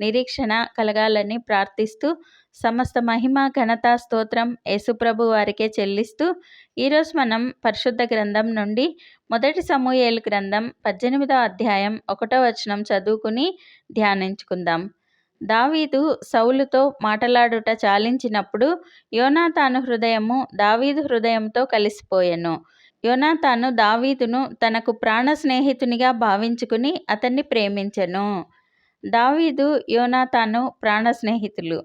నిరీక్షణ కలగాలని ప్రార్థిస్తూ సమస్త మహిమ ఘనత స్తోత్రం యేసుప్రభు వారికే చెల్లిస్తూ ఈరోజు మనం పరిశుద్ధ గ్రంథం నుండి మొదటి సమూయేలు గ్రంథం పద్దెనిమిదవ అధ్యాయం ఒకటో వచనం చదువుకుని ధ్యానించుకుందాం. దావీదు సౌలుతో మాటలాడుట చాలించినప్పుడు యోనాతాను హృదయము దావీదు హృదయంతో కలిసిపోయెను. యోనాతాను దావీదును తనకు ప్రాణ స్నేహితునిగా భావించుకుని అతన్ని ప్రేమించెను. దావీదు యోనాతాను ప్రాణ స్నేహితులు.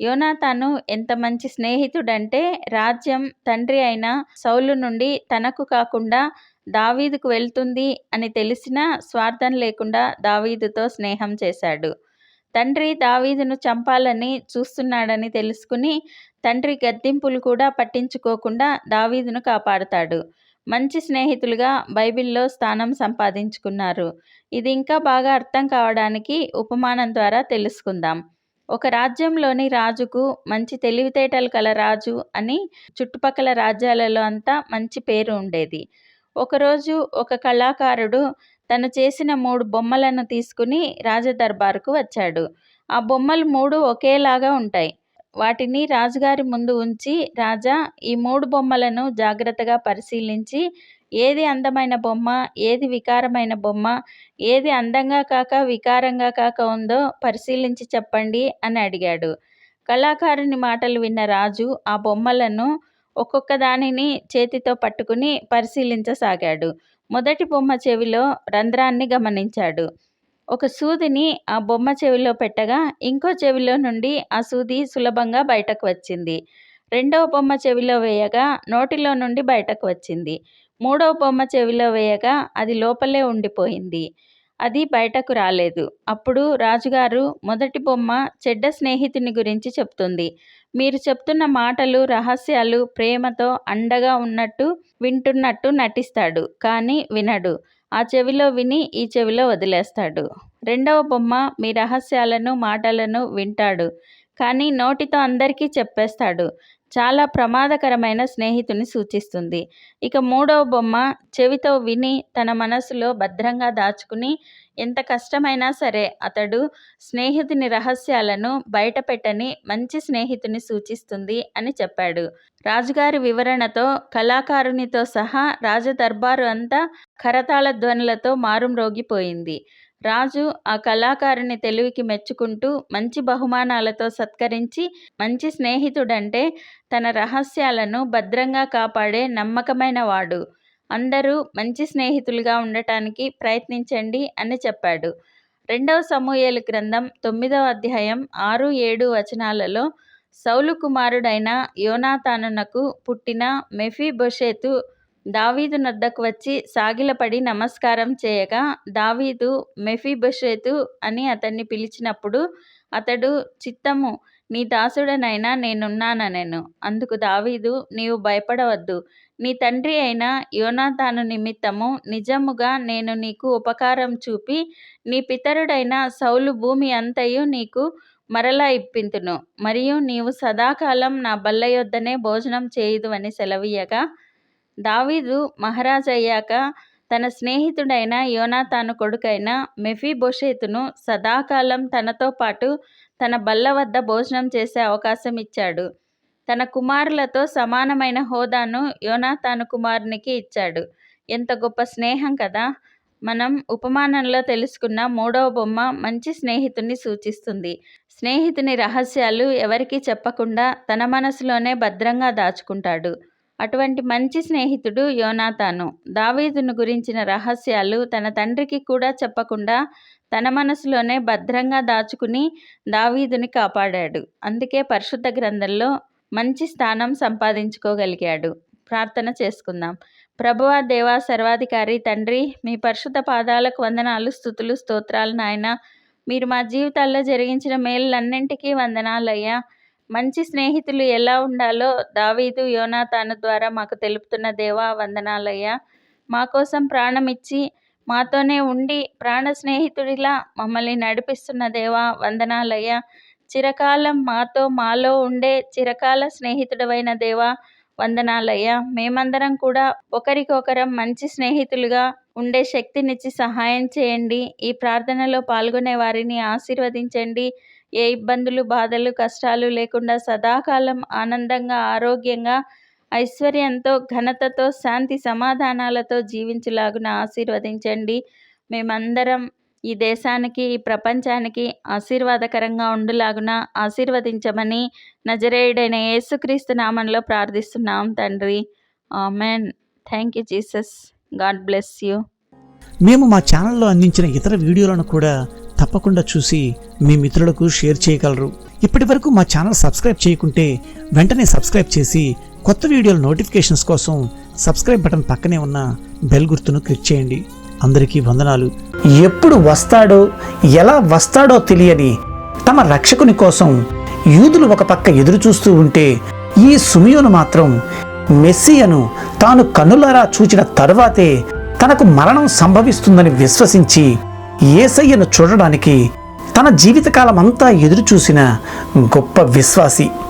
యోనాతాను ఎంత మంచి స్నేహితుడంటే రాజ్యం తండ్రి అయిన సౌలు నుండి తనకు కాకుండా దావీదుకు వెళ్తుంది అని తెలిసినా స్వార్థం లేకుండా దావీదుతో స్నేహం చేశాడు. తండ్రి దావీదును చంపాలని చూస్తున్నాడని తెలుసుకుని తండ్రి గద్దింపులు కూడా పట్టించుకోకుండా దావీదును కాపాడుతాడు. మంచి స్నేహితులుగా బైబిల్లో స్థానం సంపాదించుకున్నారు. ఇది ఇంకా బాగా అర్థం కావడానికి ఉపమానం ద్వారా తెలుసుకుందాం. ఒక రాజ్యంలోని రాజుకు మంచి తెలివితేటలు కల రాజు అని చుట్టుపక్కల రాజ్యాలలో అంతా మంచి పేరు ఉండేది. ఒకరోజు ఒక కళాకారుడు తను చేసిన మూడు బొమ్మలను తీసుకుని రాజదర్బారుకు వచ్చాడు. ఆ బొమ్మలు మూడు ఒకేలాగా ఉంటాయి. వాటిని రాజుగారి ముందు ఉంచి రాజా ఈ మూడు బొమ్మలను జాగ్రత్తగా పరిశీలించి ఏది అందమైన బొమ్మ ఏది వికారమైన బొమ్మ ఏది అందంగా కాక వికారంగా కాక ఉందో పరిశీలించి చెప్పండి అని అడిగాడు. కళాకారుని మాటలు విన్న రాజు ఆ బొమ్మలను ఒక్కొక్క దానిని చేతితో పట్టుకుని పరిశీలించసాగాడు. మొదటి బొమ్మ చెవిలో రంధ్రాన్ని గమనించాడు. ఒక సూదిని ఆ బొమ్మ చెవిలో పెట్టగా ఇంకో చెవిలో నుండి ఆ సూది సులభంగా బయటకు వచ్చింది. రెండవ బొమ్మ చెవిలో వేయగా నోటిలో నుండి బయటకు వచ్చింది. మూడవ బొమ్మ చెవిలో వేయగా అది లోపలే ఉండిపోయింది. అది బయటకు రాలేదు. అప్పుడు రాజుగారు మొదటి బొమ్మ చెడ్డ స్నేహితుని గురించి చెప్తుంది. మీరు చెప్తున్న మాటలు రహస్యాలు ప్రేమతో అండగా ఉన్నట్టు వింటున్నట్టు నటిస్తాడు. కానీ వినడు. ఆ చెవిలో విని ఈ చెవిలో వదిలేస్తాడు. రెండవ బొమ్మ మీ రహస్యాలను మాటలను వింటాడు. కానీ నోటితో అందరికీ చెప్పేస్తాడు. చాలా ప్రమాదకరమైన స్నేహితుని సూచిస్తుంది. ఇక మూడవ బొమ్మ చెవితో విని తన మనసులో భద్రంగా దాచుకుని ఎంత కష్టమైనా సరే అతడు స్నేహితుని రహస్యాలను బయటపెట్టని మంచి స్నేహితుని సూచిస్తుంది అని చెప్పాడు. రాజుగారి వివరణతో కళాకారునితో సహా రాజదర్బారు అంతా కరతాళ ధ్వనులతో మారుమ్రోగిపోయింది. రాజు ఆ కళాకారుని తెలివికి మెచ్చుకుంటూ మంచి బహుమానాలతో సత్కరించి మంచి స్నేహితుడంటే తన రహస్యాలను భద్రంగా కాపాడే నమ్మకమైన వాడు. అందరూ మంచి స్నేహితులుగా ఉండటానికి ప్రయత్నించండి అని చెప్పాడు. రెండవ సమూహేలు గ్రంథం తొమ్మిదవ అధ్యాయం ఆరు ఏడు వచనాలలో సౌలు కుమారుడైన యోనాతానునకు పుట్టిన మెఫీ బొషేతు దావీదు నద్దకు వచ్చి సాగిలపడి నమస్కారం చేయగా దావీదు మెఫీబషేతు అని అతన్ని పిలిచినప్పుడు అతడు చిత్తము నీ దాసుడనైనా నేనున్నాననెను. అందుకు దావీదు నీవు భయపడవద్దు. నీ తండ్రి అయిన యోనాతాను నిమిత్తము నిజముగా నేను నీకు ఉపకారం చూపి నీ పితరుడైన సౌలు భూమి అంతయు నీకు మరలా ఇప్పింతును. మరియు నీవు సదాకాలం నా బల్ల యొద్దనే భోజనం చేయదు అని సెలవీయగా దావీదు మహారాజయ్యాక తన స్నేహితుడైన యోనాతాను కొడుకైన మెఫీబొషేతును సదాకాలం తనతో పాటు తన బల్ల వద్ద భోజనం చేసే అవకాశం ఇచ్చాడు. తన కుమారులతో సమానమైన హోదాను యోనాతాను కుమారునికి ఇచ్చాడు. ఎంత గొప్ప స్నేహం కదా! మనం ఉపమానంలో తెలుసుకున్న మూడవ బొమ్మ మంచి స్నేహితుని సూచిస్తుంది. స్నేహితుని రహస్యాలు ఎవరికీ చెప్పకుండా తన మనసులోనే భద్రంగా దాచుకుంటాడు. అటువంటి మంచి స్నేహితుడు యోనాతాను. దావీదును గురించిన రహస్యాలు తన తండ్రికి కూడా చెప్పకుండా తన మనసులోనే భద్రంగా దాచుకుని దావీదుని కాపాడాడు. అందుకే పరిశుద్ధ గ్రంథంలో మంచి స్థానం సంపాదించుకోగలిగాడు. ప్రార్థన చేసుకుందాం. ప్రభువ దేవా సర్వాధికారి తండ్రి మీ పరిశుద్ధ పాదాలకు వందనాలు స్థుతులు స్తోత్రాలు నాయన. మీరు మా జీవితాల్లో జరిగించిన మేళ్ళన్నింటికీ వందనాలయ్యా మంచి స్నేహితులు ఎలా ఉండాలో దావీదు యోనాతాను ద్వారా మాకు తెలుపుతున్న దేవా వందనాలయ్యా. మా కోసం ప్రాణం ఇచ్చి మాతోనే ఉండి ప్రాణ స్నేహితుడిలా మమ్మల్ని నడిపిస్తున్న దేవా వందనాలయ్యా. చిరకాలం మాతో మాలో ఉండే చిరకాల స్నేహితుడవైన దేవా వందనాలయ్యా. మేమందరం కూడా ఒకరికొకరం మంచి స్నేహితులుగా ఉండే శక్తినిచ్చి సహాయం చేయండి. ఈ ప్రార్థనలో పాల్గొనే వారిని ఆశీర్వదించండి. ఏ ఇబ్బందులు బాధలు కష్టాలు లేకుండా సదాకాలం ఆనందంగా ఆరోగ్యంగా ఐశ్వర్యంతో ఘనతతో శాంతి సమాధానాలతో జీవించులాగున ఆశీర్వదించండి. మేమందరం ఈ దేశానికి ఈ ప్రపంచానికి ఆశీర్వాదకరంగా ఉండులాగున ఆశీర్వదించమని నజరేయుడైన యేసుక్రీస్తు నామంలో ప్రార్థిస్తున్నాం తండ్రి. Amen. Thank you Jesus. God bless you. మేము మా ఛానల్లో అందించిన ఇతర వీడియోలను కూడా తప్పకుండా చూసి మీ మిత్రులకు షేర్ చేయగలరు. ఇప్పటి వరకు మా ఛానల్ సబ్స్క్రైబ్ చేయకుంటే వెంటనే సబ్స్క్రైబ్ చేసి కొత్త వీడియోల నోటిఫికేషన్స్ కోసం సబ్స్క్రైబ్ బటన్ పక్కనే ఉన్న బెల్ గుర్తును క్లిక్ చేయండి. అందరికీ వందనాలు. ఎప్పుడు వస్తాడో ఎలా వస్తాడో తెలియని తమ రక్షకుని కోసం యూదులు ఒక పక్క ఎదురు చూస్తూ ఉంటే ఈ సుమియోను మాత్రం మెస్సియను తాను కన్నులారా చూచిన తరువాతే తనకు మరణం సంభవిస్తుందని విశ్వసించి ఏసయ్యను చూడడానికి తన జీవితకాలం అంతా గొప్ప విశ్వాసి.